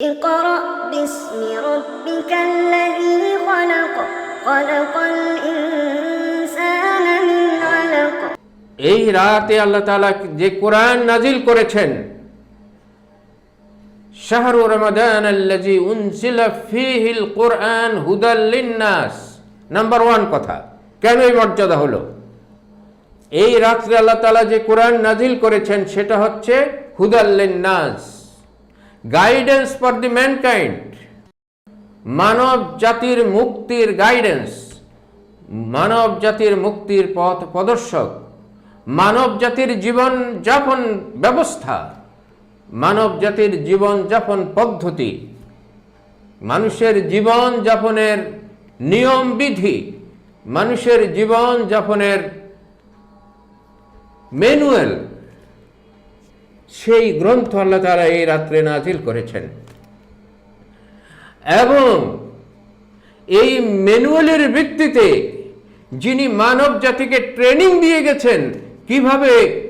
اقرأ باسم ربك الذي خلق خلق الإنسان من علق এই রাতে আল্লাহ তাআলা যে কোরআন নাজিল করেছেন শাহরু রমাদান আল্লাজি উনসিলা ফিহিল কোরআন হুদাল লিন্নাস নাম্বার ওয়ান কথা কেন এই মর্যাদা হলো এই রাত্রে আল্লাহ তাআলা যে কোরআন নাজিল করেছেন সেটা হচ্ছে হুদাল লিন্নাস গাইডেন্স ফর দি ম্যানকাইন্ড মানব জাতির মুক্তির গাইডেন্স মানব জাতির মুক্তির পথ প্রদর্শক। মানব জাতির জীবন যাপন ব্যবস্থা। মানব জাতির জীবন যাপন পদ্ধতি। মানুষের জীবন যাপনের নিয়ম বিধি। মানুষের জীবন যাপনের ম্যানুয়াল সেই গ্রন্থ আল্লাহ তারা এই রাত্রে নাজিল করেছেন। এবং এই ম্যানুয়ালের ভিত্তিতে যিনি মানব জাতিকে ট্রেনিং দিয়ে গেছেন, কীভাবে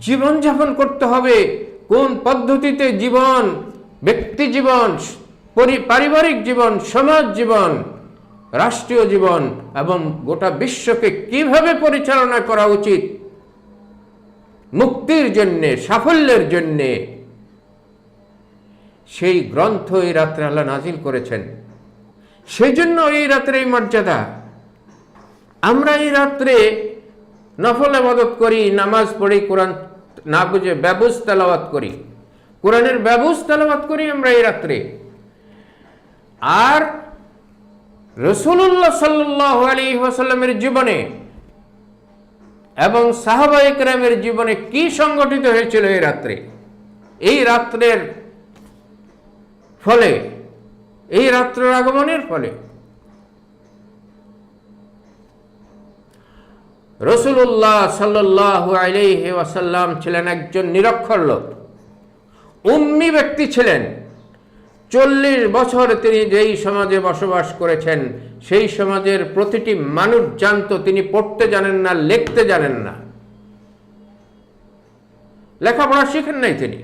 জীবনযাপন করতে হবে, কোন পদ্ধতিতে জীবন, ব্যক্তি জীবন, পরি- পারিবারিক জীবন, সমাজ জীবন, রাষ্ট্রীয় জীবন এবং গোটা বিশ্বকে কীভাবে পরিচালনা করা উচিত মুক্তির জন্যে, সাফল্যের জন্যে। সেই গ্রন্থ এই রাত্রে আল্লাহ নাজিল করেছেন। সেই জন্য এই রাত্রে এই মর্যাদা। আমরা এই রাত্রে নফল আবাদত করি, নামাজ পড়ি, কোরআন না বুঝে ব্যবস তেলাওয়াত করি। কোরআনের ব্যবস তেলাওয়াত করি আমরা এই রাত্রে। আর রসুল্লাহ সাল্লাহ আলী ওয়াসাল্লামের জীবনে এবং সাহাবা একরামের জীবনে কি সংগঠিত হয়েছিল এই রাত্রে? এই রাত্রের ফলে, এই রাত্রের আগমনের ফলে রসুল্লাহ সাল্লাহ ওয়াসাল্লাম ছিলেন একজন নিরক্ষর লোক। উম্মি ব্যক্তি ছিলেন। চল্লিশ বছর তিনি যেই সমাজে বসবাস করেছেন, সেই সমাজের প্রতিটি মানুষ জানতো, তিনি পড়তে জানেন না, লিখতে জানেন না। লেখাপড়া শিখেন নাই তিনি।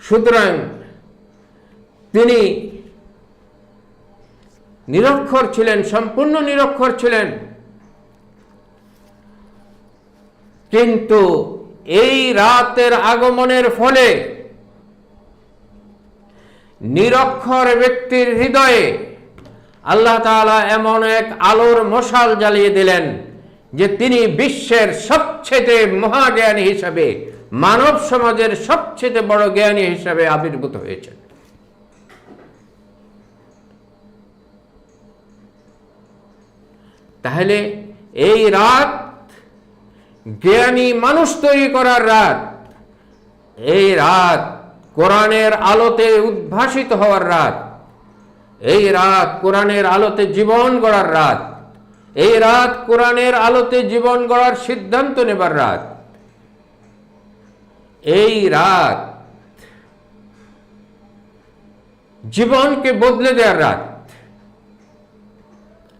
সুতরাং তিনি নিরক্ষর ছিলেন, সম্পূর্ণ নিরক্ষর ছিলেন। কিন্তু এই রাতের আগমনের ফলে নিরক্ষর ব্যক্তির হৃদয়ে আল্লাহ তাআলা এমন এক আলোর মশাল জ্বালিয়ে দিলেন যে তিনি বিশ্বের সবচেয়ে মহাজ্ঞানী হিসাবে, মানব সমাজের সবচেয়ে বড় জ্ঞানী হিসাবে আবির্ভূত হয়েছেন। তাহলে এই রাত জ্ঞানী মানুষ তৈরি করার রাত। এই রাত কোরআনের আলোতে উদ্ভাসিত হওয়ার রাত। এই রাত কোরআনের আলোতে জীবন গড়ার রাত। এই রাত কোরআনের আলোতে জীবন গড়ার সিদ্ধান্ত নেবার রাত। এই রাত জীবনকে বদলে দেওয়ার রাত।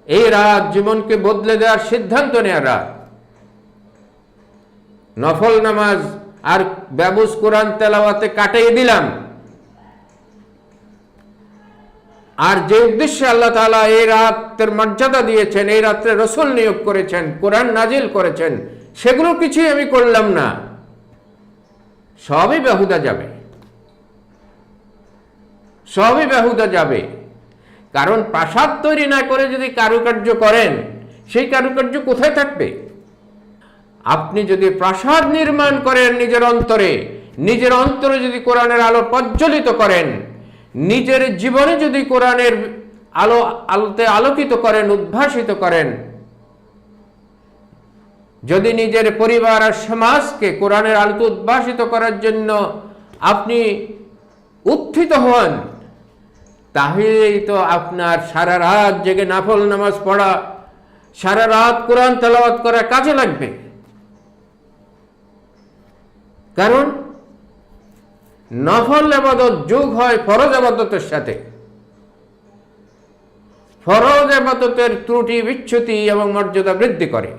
এই রাত জীবনকে বদলে দেওয়ার সিদ্ধান্ত নেওয়ার রাত। নফল নামাজ আর ব্যবস কোরআন তেলাওয়াতে কাটিয়ে দিলাম। আর যে উদ্দেশ্যে আল্লাহ তাআলা এই রাতের মর্যাদা দিয়েছেন, এই রাত্রে রসুল নিয়োগ করেছেন, কোরআন নাজিল করেছেন, সেগুলো কিছুই আমি করলাম না। সবই বেহুদা যাবে। সবই বেহুদা যাবে। কারণ প্রাসাদ তৈরি না করে যদি কারুকার্য করেন, সেই কারুকার্য কোথায় থাকবে? আপনি যদি প্রাসাদ নির্মাণ করেন নিজের অন্তরে নিজের অন্তরে যদি কোরআনের আলো প্রজ্বলিত করেন, নিজের জীবনে যদি কোরআনের আলো, আলোতে আলোকিত করেন, উদ্ভাসিত করেন, যদি নিজের পরিবার আর সমাজকে কোরআনের আলোতে উদ্ভাসিত করার জন্য আপনি উত্থিত হন, তাহলেই তো আপনার সারা রাত জেগে নাফল নামাজ পড়া, সারা রাত কোরআন তেলাওয়াত করা কাজে লাগবে। কারণ নফল আবাদত যোগ হয় ফরজ আবাদতের সাথে। ফরজ আবাদতের ত্রুটি, বিচ্ছুতি এবং মর্যাদা বৃদ্ধি করে।